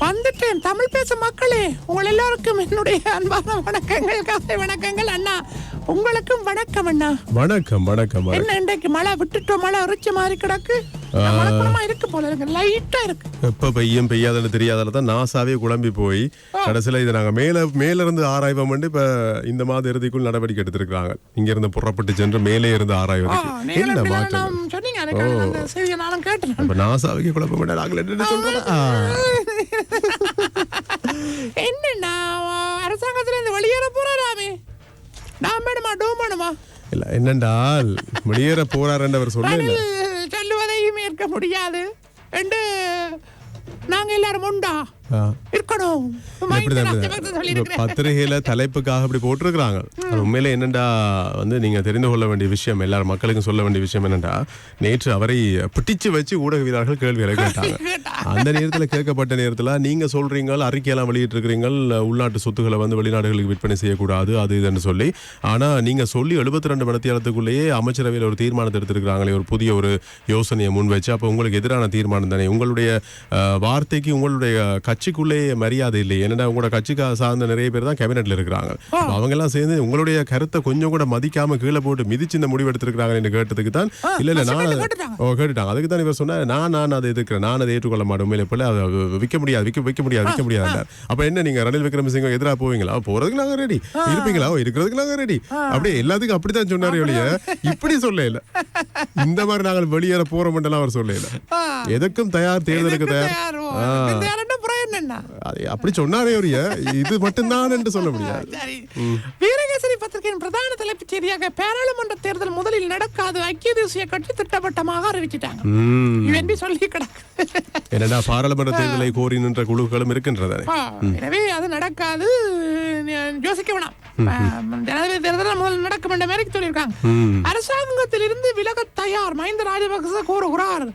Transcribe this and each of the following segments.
வந்துட்டேன். தமிழ் பேசும் மக்களே உங்கள் எல்லாருக்கும் என்னுடைய அன்பான வணக்கங்கள் காலை வணக்கங்கள். அண்ணா உங்களுக்கும் வணக்கம் அண்ணா. வணக்கம் வணக்கம். என்ன இன்றைக்கு மழை விட்டுட்டோம் மழை உரிச்ச மாதிரி கிடக்கு? இருக்கு போல இருக்கு லைட்டா இருக்கு. எப்ப பெய்யும் பெய்யாதுன்னு தெரியாதால தான் நாசாவே குழம்பி போய் கடைசியில இதை நாங்க மேல மேல இருந்து ஆராய்வோம் பண்ணி இப்ப இந்த மாத இறுதிக்குள் நடவடிக்கை எடுத்திருக்காங்க இங்க இருந்து புறப்பட்டு சென்று மேலே இருந்து ஆராய்வதற்கு என்ன மாற்றம்? சொன்னீங்க நானும் கேட்டேன். நாசாவுக்கு குழப்பம் பண்ண நாங்கள் என்ன சொல்றோம் ஆ. என்னண்ணா அரசாங்கத்துல இருந்து வெளியேற போறாராமே நான் வேணுமா டோம் வேணுமா இல்ல என்னென்றால் வெளியேற போறாருன்றவர் சொல்லல. ரணில் சொல்லுவதையும் ஏற்க முடியாது. என்று நாங்க எல்லாரும் உண்டா. இருக்கணும். பத்திரிகையில தலைப்புக்காக அப்படி போட்டிருக்கிறாங்க. உண்மையில என்னண்டா வந்து நீங்க தெரிந்து கொள்ள வேண்டிய விஷயம் எல்லாரும் மக்களுக்கும் சொல்ல வேண்டிய விஷயம் என்னண்டா? நேற்று அவரை பிடிச்சு வச்சு ஊடகவியலாளர்கள் கேள்விகளை கேட்டாங்க அந்த நேரத்துல கேட்கப்பட்ட நேரத்துல நீங்க சொல்றீங்க அறிக்கையெல்லாம் வெளியிட்டு இருக்கிறீங்க உள்நாட்டு சொத்துக்களை வந்து வெளிநாடுகளுக்கு விற்பனை செய்யக்கூடாது அது இதுன்னு சொல்லி. ஆனா நீங்க சொல்லி எழுபத்தி ரெண்டு மணித்தியாலத்துக்குள்ளேயே அமைச்சரவையில் ஒரு தீர்மானத்தை எடுத்திருக்கிறாங்களே ஒரு புதிய ஒரு யோசனையை முன் வச்சு அப்போ உங்களுக்கு எதிரான தீர்மானம் தானே? உங்களுடைய வார்த்தைக்கு உங்களுடைய கட்சிக்குள்ளேயே மரியாதை இல்லை. ஏன்னா உங்களோட கட்சிக்கு சார்ந்த நிறைய பேர் தான் கேபினெட்ல இருக்கிறாங்க. அவங்க எல்லாம் சேர்ந்து உங்களுடைய கருத்தை கொஞ்சம் கூட மதிக்காம கீழே போட்டு மிதிச்சு இந்த முடிவு எடுத்திருக்கிறாங்க கேட்டதுக்கு தான் இல்ல இல்ல நான். ஓ கேட்டுட்டாங்க. அதுக்கு தான் இவர் சொன்னார் நான் நான் அதை எதிர்க்கிறேன். நான் அதை ஏற்றுக்கொள்ள மாட்டேன். உண்மையில போல அதை விற்க முடியாது விற்க விற்க முடியாது விற்க முடியாது அப்ப என்ன நீங்க ரணில் விக்ரமசிங்க எதிராக போவீங்களா? போறதுக்கு நாங்க ரெடி இருப்பீங்களா? இருக்கிறதுக்கு நாங்க ரெடி அப்படியே எல்லாத்துக்கும் அப்படித்தான் சொன்னாரு ஒழிய இப்படி சொல்ல இல்ல இந்த மாதிரி நாங்கள் வெளியேற போறோம்ன்றலாம் அவர் சொல்ல இல்ல ஆ. எதற்கும் தயார் தேர்தலுக்கு தயார் அப்படி சொன்னாரே ஒழிய இது மட்டும்தான் என்று சொல்ல முடியாது. சரி. வீரகேசரி பத்திரிகையின் பிரதான தலைப்புச் செய்தியாக பாராளுமன்ற தேர்தல் முதலில் நடக்காது ஐக்கிய தேசிய கட்சி திட்டவட்டமாக அறிவிச்சிட்டாங்க. யுஎன்பி சொல்லி கிடக்கு. என்னடா பாராளுமன்ற தேர்தலை கோரி நின்ற குழுக்களும் இருக்கின்றன. ஆ, எனவே அது நடக்காது யோசிக்க வேணாம். ஜனாதிபதி தேர்தல் முதல்ல நடக்கும் என்ற மாதிரி சொல்லியிருக்காங்க. அரசாங்கத்திலிருந்து விலக தயார் மஹிந்த ராஜபக்ச கூறுகிறார்.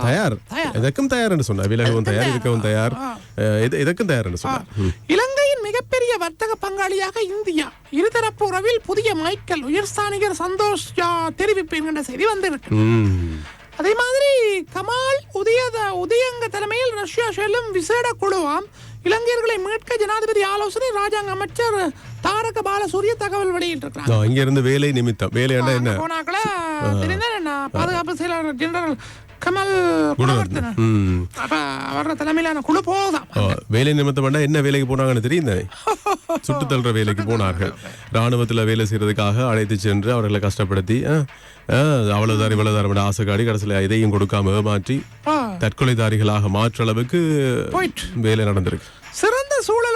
தயார். எதற்கும் தயார் என்று சொன்னார். விலகவும் தயார் இருக்கவும் தயார். அஹ், எது- எதற்கும் தயார் என்று சொன்னார். ம். இலங்கையின் மிகப்பெரிய வர்த்தக பங்காளியாக இந்தியா. இருதரப்பு உறவில் புதிய மைக்கேல் உயர்ஸ்தானிகர் சந்தோஷ் ஜா தெரிவிப்பு என்கின்ற செய்தி வந்திருக்கு. அதே மாதிரி கமால் உதயத உதயங்க தலைமையில் ரஷ்யா செல்லும் விசேட குழுவாம் இலங்கையர்களை மீட்க ஜனாதிபதி ஆலோசனை ராஜாங்க அமைச்சர் தாரக பாலசூரிய தகவல் வெளியிட்டிருக்கிறார். இங்க இருந்து வேலை நிமித்தம். வேலையாண்டா என்ன? போனாக்கள தெரிந்தா என்ன பாதுகாப்பு செயலாளர் ஜெனரல் கமல் தலைமையிலான குழு போதாம் ஆ, வேலை நிமித்தம் பண்ணா என்ன வேலைக்கு போனாங்கன்னு தெரியும்? சுட்டு தள்ளுற வேலைக்கு போனார்கள். ராணுவத்துல வேலை செய்யறதுக்காக அழைத்து சென்று அவர்களை கஷ்டப்படுத்தி அவ்வளவுதாரி இவ்வளவுதாரி ஆசை காடி கடைசியில் இதையும் கொடுக்காம ஏமாற்றி. தற்கொலைதாரிகளாக மாற்ற அளவுக்கு. வேலை நடந்திருக்கு. சிறந்த சூழல்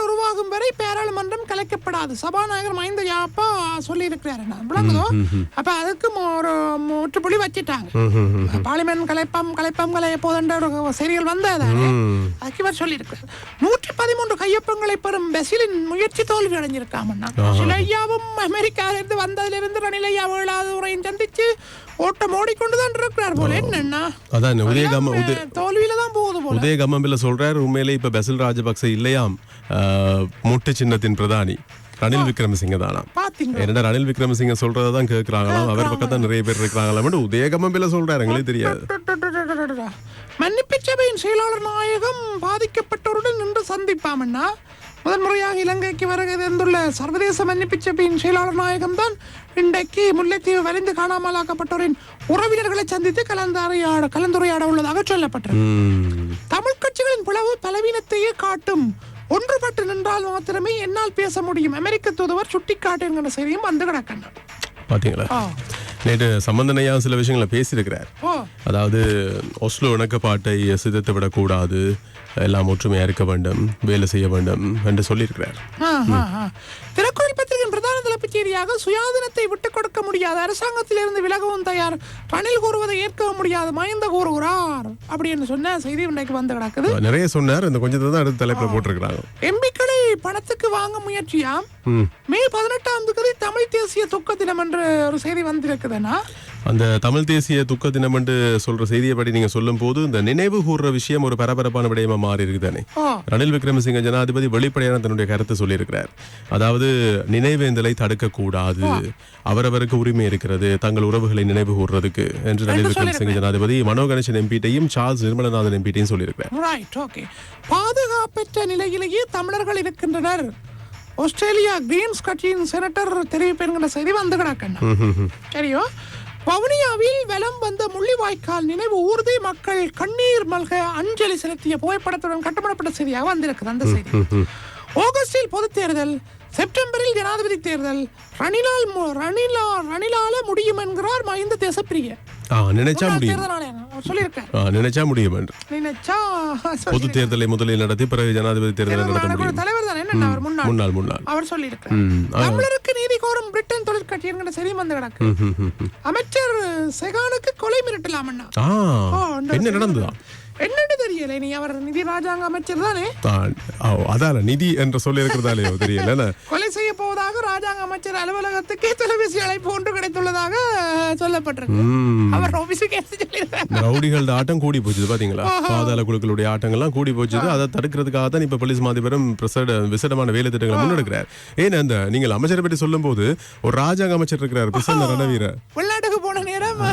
பாராளுமன்றம் கலைக்கப்படாது. சபாநாயகர் மஹிந்த யாப்பா சொல்லி இருக்கிறாரு விளங்குதோ அப்ப அதுக்கு ஒரு முற்றுப்புள்ளி வச்சிட்டாங்க. பார்லிமெண்ட் கலைப்பம் கலைப்பம் கலை போதென்ற ஒரு செய்திகள் வந்ததானே அதுக்கு இவர் சொல்லி இருக்கிறார் நூற்றி பதிமூன்று கையொப்பங்களை பெறும் பெசிலின் முயற்சி தோல்வி அடைஞ்சிருக்காமண்ணா ஐயாவும் அமெரிக்காவிலிருந்து வந்ததிலிருந்து ரணில் ஐயா ஏழாவது உரையும் சந்திச்சு ஓட்டம் ஓடிக்கொண்டுதான் இருக்கிறார் போல. என்னன்னா அதான் உதயகாம தோல்வியில தான் போகுது போல. உதய கம்மம்பில சொல்றாரு உண்மையிலே இப்ப பெசில் ராஜபக்ச இல்லையாம். முட்டு சின்னத்தின் பிரதானி ரணில் விக்ரமசிங்க பாத்தீங்க என்னடா ரணில் விக்ரமசிங்க சொல்றதை தான் கேட்கறாங்களாம் அவர் பக்கம் தான் நிறைய பேர் இருக்கிறாங்களாம் உதய கம்மம்பில சொல்றாரு எங்களுக்கு தெரியாது. மன்னிப்பு சபையின் செயலாளர் நாயகம் பாதிக்கப்பட்டவருடன் நின்று சந்திப்பாமன்னா முதன் முறையாக இலங்கைக்கு வருகை தந்துள்ள சர்வதேச மன்னிப்பு சபையின் செயலாளர் நாயகம் தான் இன்றைக்கு முல்லைத்தீவு வலிந்து காணாமலாக்கப்பட்டோரின் உறவினர்களை சந்தித்து கலந்தாரையாட கலந்துரையாட உள்ளதாக சொல்லப்பட்டது. தமிழ் கட்சிகளின் பிளவு பலவீனத்தையே காட்டும். ஒன்றுபட்டு நின்றால் மாத்திரமே என்னால் பேச முடியும். அமெரிக்க தூதுவர் சுட்டிக்காட்டுங்கிற செய்தியும் வந்து கிடக்கின்றன பாத்தீங்களா. நேற்று சம்பந்தனையா சில விஷயங்களை பேசியிருக்கிறார். ஓ. அதாவது ஒஸ்லோ இணக்கப்பாட்டை சிதைத்து விடக்கூடாது. எல்லாம் ஒற்றுமையா இருக்க வேண்டும் வேலை செய்ய வேண்டும் என்று சொல்லியிருக்கிறார். திருக்குறள் பத்திரிகையின் பிரதான தலைப்புச் செய்தியாக சுயாதீனத்தை விட்டுக் கொடுக்க முடியாது அரசாங்கத்திலிருந்து விலகவும் தயார் ரணில் கூறுவதை ஏற்க முடியாது மயந்த கூறுகிறார் அப்படின்னு சொன்ன செய்தி இன்றைக்கு வந்து கிடக்குது. நிறைய சொன்னார். இந்த கொஞ்சத்தை தான் அடுத்த தலைப்புல போட்டிருக்கிறாங்க. எம்பிக்களை பணத்துக்கு வாங்க முயற்சியாம். ம். மே பதினெட்டாம் தேதி தமிழ் தேசிய துக்க தினம் என்று ஒரு செய்தி வந்திருக்குதுன்னா அந்த தமிழ் தேசிய துக்க தினம் என்று சொல்ற செய்தியை படி நீங்க சொல்லும் போது இந்த நினைவு கூர்ற விஷயம் ஒரு பரபரப்பான விடயமா மாறி இருக்குதானே ஓ ரணில் விக்ரமசிங்க ஜனாதிபதி வெளிப்படையான தன்னுடைய கருத்தை சொல்லியிருக்கிறார். அதாவது நினைவேந்தலை தடுக்க கூடாது அவரவருக்கு உரிமை இருக்கிறது. தங்கள் உறவுகளை நினைவு கூர்றதுக்கு என்று ரணில் விக்ரமசிங்க ஜனாதிபதி மனோ கணேசன் எம்பிட்டையும் சார்ல்ஸ் நிர்மலநாதன் எம்பிட்டையும் சொல்லியிருக்கிறார். பாதுகாப்பற்ற நிலையிலேயே தமிழர்கள் இருக்கின்றனர். ஆஸ்திரேலியா கிரீன்ஸ் கட்சியின் செனட்டர் தெரிவிப்பென்கிற செய்தி வந்து கிடக்கண்ணா சரியோ? வவுனியாவில் வலம் வந்த முள்ளிவாய்க்கால் நினைவு ஊர்தி மக்கள் கண்ணீர் மல்க அஞ்சலி செலுத்திய புகைப்படத்துடன் கட்டுப்படப்பட்ட செய்தியாக வந்திருக்குது அந்த செய்தி. ஆகஸ்டில் பொதுத் தேர்தல் செப்டம்பரில் ஜனாதிபதி தேர்தல். ரணிலால் ரணிலா ரணிலால முடியும் என்கிறார் மஹிந்த தேசப்பிரிய. நினைச்சா முடியும். நினைச்சா முடியும் நினைச்சா பொது தேர்தலை முதலில் நடத்தி பிறகு ஜனாதிபதி தேர்தலை நடத்த முடியும். தலைவர் தான்? என்ன முன்னாள்? முன்னாள் அவர் சொல்லியிருக்கார். பிரிட்டன் தொழிற்கட்சி என்கிற செய்தி வந்து கிடக்கு. அமைச்சர் செகானுக்கு கொலை மிரட்டலாம் அண்ணா ஆ ஓ, இந்த என்ன நடந்ததா? என்னன்னு தெரியல. நீ அவர் நிதி ராஜாங்க அமைச்சர் தானே? அதால நிதி என்று சொல்லி இருக்கிறதாலேயோ தெரியல? கொலை செய்ய போவதாக ராஜாங்க அமைச்சர் அலுவலகத்துக்கே தொலைபேசி அழைப்பு ஒன்று கிடைத்துள்ளதாக சொல்லப்பட்டிருக்கு. அவர் ரவுடிகளோட ஆட்டம் கூடி போச்சுது பாத்தீங்களா? பாதாள குழுக்களுடைய ஆட்டங்கள்லாம் கூடி போச்சுது. அதை தடுக்கிறதுக்காக தான் இப்ப போலீஸ் மாதிபரும் பிரசட விசடமான வேலை திட்டங்களை முன்னெடுக்கிறார். ஏன் அந்த நீங்கள் அமைச்சரை பற்றி சொல்லும் போது ஒரு ராஜாங்க அமைச்சர் இருக்கிறார் பிரசன்ன ரணவீர வெளிநாட்டுக்கு போன நேரம்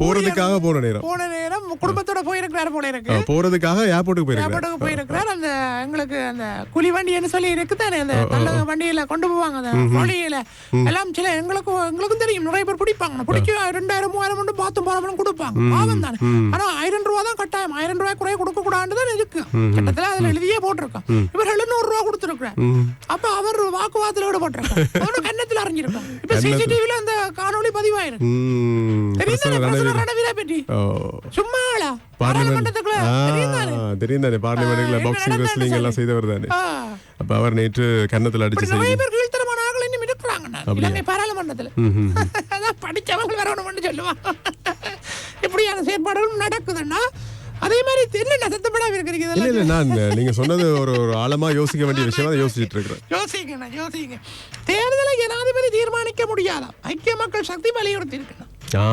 போறதுக்காக போன நேரம். போன நேரம் குடும்பத்தோட போயிருக்கிறார் போல இருக்கு. போறதுக்காக ஏர்போர்ட்டுக்கு போயிருக்கிறார். ஏர்போர்ட்டுக்கு போயிருக்கிறார். அந்த எங்களுக்கு அந்த குழி வண்டின்னு சொல்லி இருக்குதானே அந்த தள்ள வண்டியில கொண்டு போவாங்க அந்த வழியில எல்லாம் சில எங்களுக்கும் எங்களுக்கும் தெரியும். நிறைய பேர் பிடிப்பாங்க. பிடிக்க ரெண்டாயிரம் மூவாயிரம் மட்டும் பார்த்து போனவங்களும் கொடுப்பாங்க. பாவம் தானே. ஆனா ஆயிரம் ரூபா தான் கட்டாயம். ஆயிரம் ரூபாய் குறைய கொடுக்க கூடாதுன்னு தான் இருக்கு கிட்டத்தட்ட அதுல எழுதியே போட்டிருக்கோம். இவர் எழுநூறு ரூபா கொடுத்துருக்கிறார். அப்ப அவர் வாக்குவாதத்துல ஈடுபட்டிருக்கார். அவரு கன்னத்துல அறிஞ்சிருக்கான் இப்ப சிசிடிவில அந்த காணொளி பதிவாயிருக்கு. சும்மாளா பார்லிமெண்ட் பாராளுமன்றத்துக்குள்ள தெரியும் தானே தெரியும் தானே பார்லிமெண்ட்ல ஆ, பாக்ஸிங் என்ன ரெஸ்லிங் எல்லாம் நடந்தது செய்தவர் தானே ஆ. அப்ப அவர் நேற்று கன்னத்துல இப்படி அடிச்சு நிறைய செய்தி பேர் கீழ்த்தரமான ஆட்கள் இன்னும் இருக்கிறாங்க இலங்கை பாராளுமன்றத்துல. அதான் படிச்சவங்க வரணும்னு சொல்லுவாங்க. இப்படியான செயற்பாடுகளும் நடக்குதுன்னா அதே மாதிரி என்ன சத்தப்படாம இருக்கிறீங்க இல்ல இதெல்லாம். இல்ல நான் நீங்க சொன்னது ஒரு ஒரு ஆழமா யோசிக்க வேண்டிய விஷயமா தான் யோசிச்சுட்டு இருக்கிறேன். யோசிங்க யோசிங்க. தேர்தலை ஜனாதிபதி தீர்மானிக்க முடியாதாம். ஐக்கிய மக்கள் சக்தி வலியுறுத்தி இருக்கணும் ஆ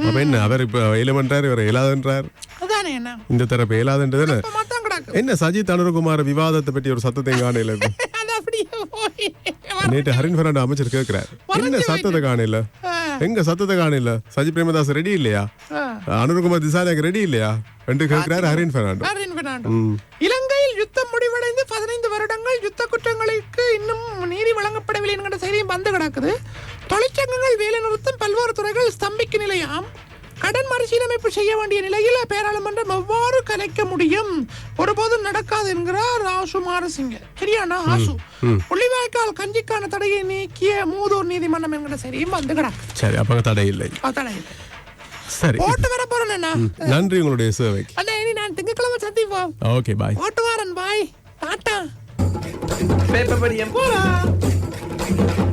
அப்ப என்ன அவர் இப்ப இயலுமன்றார் இவர் இயலாதன்றார்? அதானே என்ன? இந்த தரப்பு இயலாதுன்றது என்ன? சஜித் அனுரகுமார் விவாதத்தை பற்றி ஒரு சத்தத்தை காணையில நேற்று ஹரின் ஃபெர்னாண்டோ அமைச்சர் கேட்கிறார் என்ன சத்தத்தை காணையில எங்க சத்தத்தை காணையில சஜி பிரேமதாஸ் ரெடி இல்லையா? அனுரகுமார் திசானியாக்கு ரெடி இல்லையா? என்று கேட்கிறார் ஹரின் ஃபெர்னாண்டோ வழங்கப்படவில்லை என்கிற செய்தியும் வந்து கிடக்குது. தொழிற்சங்கங்கள் வேலை நிறுத்தம் பல்வேறு துறைகள் ஸ்தம்பிக்க நிலையாம். கடன் மறுசீரமைப்பு செய்ய வேண்டிய நிலையில் பேராளுமன்றம் எவ்வாறு கலைக்க முடியும்? ஒருபோதும் நடக்காது என்கிறார் ஆசு மாரசிங்க. சரியானா ஆசு புள்ளிவாய்க்கால் கஞ்சிக்கான தடையை நீக்கிய மூதூர் நீதிமன்றம் என்கிற செய்தியும் வந்து கிடக்கு. சரி அப்ப தடை இல்லை. தடை இல்லை. சரி. போட்டு வர போறேன் நன்றி உங்களுடைய சேவைக்கு. அண்ணா இனி நான் திங்கட்கிழமை சந்திப்போம். Okay bye. ஓட்டுவாரன் bye. Tata. Pepe Maria, fora!